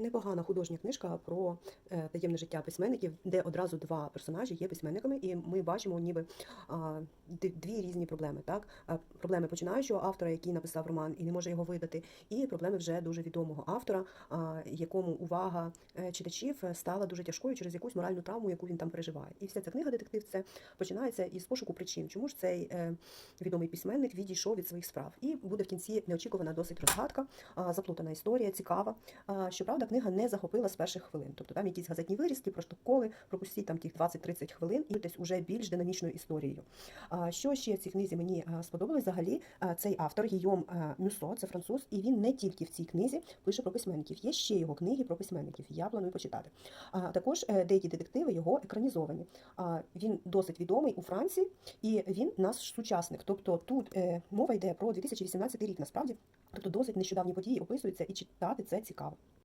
Непогана художня книжка про е, таємне життя письменників, де одразу два персонажі є письменниками, і ми бачимо ніби дві різні проблеми. Так, проблеми починаючого автора, який написав роман і не може його видати, і проблеми вже дуже відомого автора, якому увага е, читачів е, стала дуже тяжкою через якусь моральну травму, яку він там переживає. І вся ця книга детектив це починається із пошуку причин, чому ж цей е, відомий письменник відійшов від своїх справ. І буде в кінці неочікувана досить розгадка, заплутана історія, цікава. Щоправда, книга не захопила з перших хвилин. Тобто там якісь газетні вирізки, протоколи, пропустіть там тих 20-30 хвилин і десь уже більш динамічною історією. Що ще в цій книзі мені сподобалось? Взагалі, цей автор Гійом Мюсо, це француз, і він не тільки в цій книзі пише про письменників. Є ще його книги про письменників. Я планую почитати. А також е, деякі детективи його екранізовані. Він досить відомий у Франції, і він наш сучасник. Тобто тут е, мова йде про 2018 рік, насправді. Тобто досить нещодавні події описуються, і читати це цікаво.